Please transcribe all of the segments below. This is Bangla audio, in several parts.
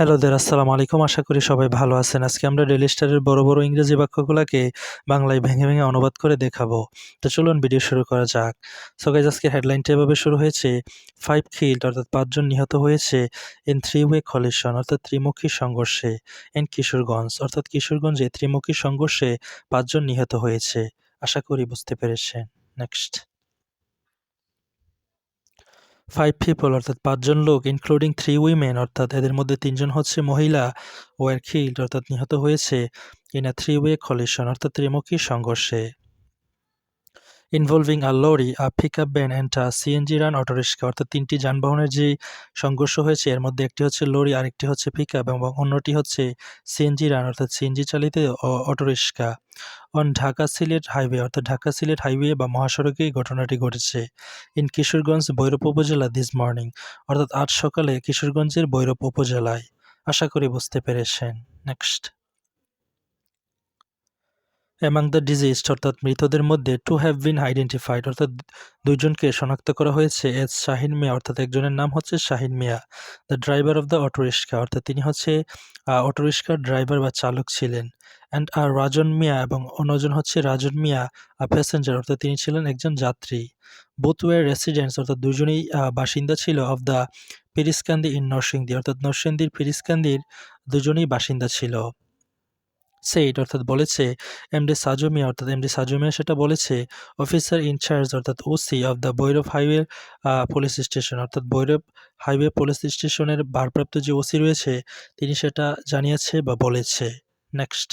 হ্যালো দের আসসালামু আলাইকুম। আশা করি সবাই ভালো আছেন। আজকে আমরা ডেলি স্টারের বড় বড় ইংরেজি বাক্যগুলোকে বাংলায় ভেঙে ভেঙে অনুবাদ করে দেখাবো। তো চলুন ভিডিও শুরু করা যাক। সো গাইজ আজকে হেডলাইনটা এভাবে শুরু হয়েছে ফাইভ কিল্ড অর্থাৎ পাঁচজন নিহত হয়েছে ইন থ্রি ওয়ে কলিশন অর্থাৎ ত্রিমুখী সংঘর্ষে ইন কিশোরগঞ্জ, অর্থাৎ কিশোরগঞ্জে ত্রিমুখী সংঘর্ষে পাঁচজন নিহত হয়েছে। আশা করি বুঝতে পেরেছেন। নেক্সট ফাইভ পিপল অর্থাৎ পাঁচজন লোক ইনক্লুডিং থ্রি উইমেন অর্থাৎ এদের মধ্যে তিনজন হচ্ছে মহিলা ওয়ার খিল্ড অর্থাৎ নিহত হয়েছে in a three way collision অর্থাৎ ত্রিমুখী সংঘর্ষে। Involving a lorry a pick up van and a CNG run autorickshaw অর্থাৎ তিনটি যানবাহনের যে সংঘর্ষ হয়েছে, এর মধ্যে একটি হচ্ছে লরি আরেকটি হচ্ছে পিক আপ এবং অন্যটি হচ্ছে সিএনজি রান অর্থাৎ সিএনজি চালিত autorickshaw on Dhaka Sylhet highway অর্থাৎ ঢাকা সিলেট হাইওয়ে বা মহাসড়কে ঘটনাটি ঘটেছে ইন কিশোরগঞ্জ ভৈরব উপজেলা দিস মর্নিং অর্থাৎ আজ সকালে কিশোরগঞ্জের ভৈরব উপজেলায়। আশা করি বুঝতে পেরেছেন। নেক্সট অ্যামাং দ্য ডিজিজড অর্থাৎ মৃতদের মধ্যে টু হ্যাভ বিন আইডেন্টিফাইড অর্থাৎ দুইজনকে শনাক্ত করা হয়েছে এস শাহিন মিয়া, অর্থাৎ একজনের নাম হচ্ছে Shahin Mia the driver of the autorickshaw অর্থাৎ তিনি হচ্ছে অটোরিক্সার ড্রাইভার বা চালক ছিলেন অ্যান্ড আর রাজন মিয়া এবং অন্যজন হচ্ছে রাজন মিয়া প্যাসেঞ্জার অর্থাৎ তিনি ছিলেন একজন যাত্রী বোথ ওয়ার রেসিডেন্টস অর্থাৎ দুজনেই বাসিন্দা ছিল of the Piriskandi in Narsingdi অর্থাৎ নরসিংদীর পিরিসকান্দির দুজনেই বাসিন্দা ছিল। সেইট অর্থাৎ বলেছে এমডি সাজুমিয়া অর্থাৎ এমডি সাজুমিয়া সেটা বলেছে অফিসার ইনচার্জ অর্থাৎ OC of the Bhairab highway police station অর্থাৎ বৈরব হাইওয়ে পুলিশ স্টেশনের ভারপ্রাপ্ত যে ওসি রয়েছে, তিনি সেটা জানিয়েছে বা বলেছে। নেক্সট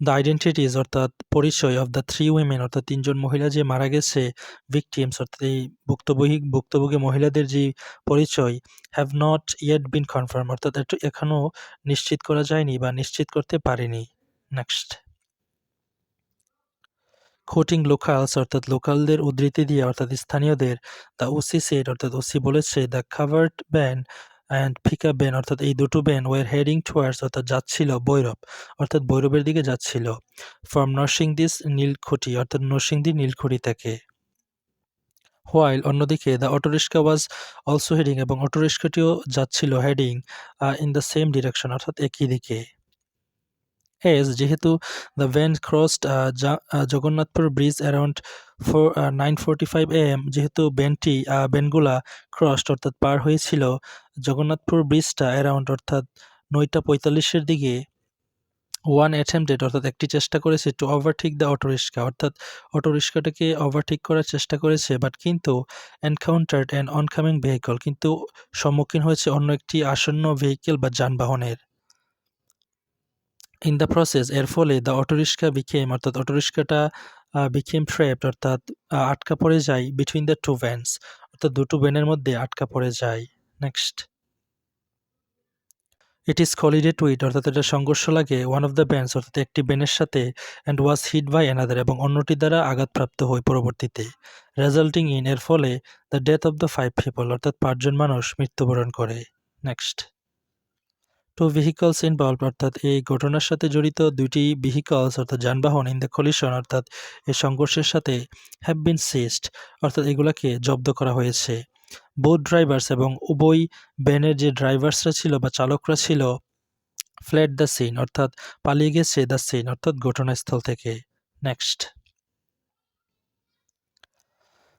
দ্য আইডেন্টিটিস অর্থাৎ পরিচয় অফ দ্য থ্রি উইমেন অর্থাৎ তিনজন মহিলা যে মারা গেছে ভিকটিমস অর্থাৎ এই ভুক্তভোগী ভুক্তভোগী মহিলাদের যে পরিচয় have not yet been confirmed অর্থাৎ এখনও নিশ্চিত করা যায়নি বা নিশ্চিত করতে পারেনি। নেক্সট কোটিং লোকালস অর্থাৎ লোকালদের উদ্ধৃতি দিয়ে, অর্থাৎ স্থানীয়দের দ্য ওসি সেট অর্থাৎ ওসি বলেছে the covered van and pickup van অর্থাৎ এই দুটো ব্যান ওয়ার হেডিং টুয়ার্ডস অর্থাৎ যাচ্ছিল বৈরব অর্থাৎ বৈরবের দিকে যাচ্ছিল ফ্রম নরসিংদিস নীলখুঁটি অর্থাৎ নরসিংদী নীলখুঁটি থেকে। হোয়াইল অন্যদিকে the autorickshaw was also heading এবং অটোরিক্সাটিও যাচ্ছিল heading in the same direction অর্থাৎ একই দিকে। এজ যেহেতু the van crossed Jagannathpur bridge around four nine forty five am যেহেতু ব্যানটি ব্যানগুলা ক্রসড অর্থাৎ পার হয়েছিল জগন্নাথপুর ব্রিজটা অ্যারাউন্ড অর্থাৎ নয়টা পঁয়তাল্লিশের দিকে ওয়ান অ্যাটেম্পটেড অর্থাৎ একটি চেষ্টা করেছে টু ওভারটেক দ্য অটোরিক্সা অর্থাৎ অটোরিক্সাটাকে ওভারটেক করার চেষ্টা করেছে বাট কিন্তু এনকাউন্টার্ড অ্যান্ড অনকামিং ভেহিকল কিন্তু সম্মুখীন হয়েছে অন্য একটি আসন্ন ভেহিকেল বা যানবাহনের। ইন দ্য প্রসেস এর ফলে দ্য অটোরিক্সা বিকেম অর্থাৎ অটোরিক্সাটা বিকেম ট্র্যাপড অর্থাৎ আটকা পড়ে যায় বিটুইন দ্য টু ভ্যানস অর্থাৎ দুটো ভ্যানের মধ্যে আটকা পড়ে যায়। Next it is collided to it অর্থাৎ এটা সংঘর্ষ লাগে ওয়ান অফ দ্য ব্যান্ডস অর্থাৎ একটি ব্যানের সাথে and was hit by another এবং অন্যটি দ্বারা আঘাতপ্রাপ্ত হয় পরবর্তীতে রেজাল্টিং ইন এর ফলে the death of the five people অর্থাৎ পাঁচজন মানুষ মৃত্যুবরণ করে। নেক্সট টু ভেহিকলস ইনভলভ অর্থাৎ এই ঘটনার সাথে জড়িত দুইটি ভেহিকলস অর্থাৎ যানবাহন ইন দ্য কলিশন অর্থাৎ এই সংঘর্ষের সাথে হ্যাভ বিন সিস্ট অর্থাৎ এগুলাকে জব্দ করা হয়েছে। বোথ ড্রাইভার্স এবং উভয় ভ্যানের যে ড্রাইভার্সরা ছিল বা চালকরা ছিল ফ্ল্যাট দ্য সিন অর্থাৎ পালিয়ে গেছে দ্য সিন অর্থাৎ ঘটনাস্থল থেকে। Next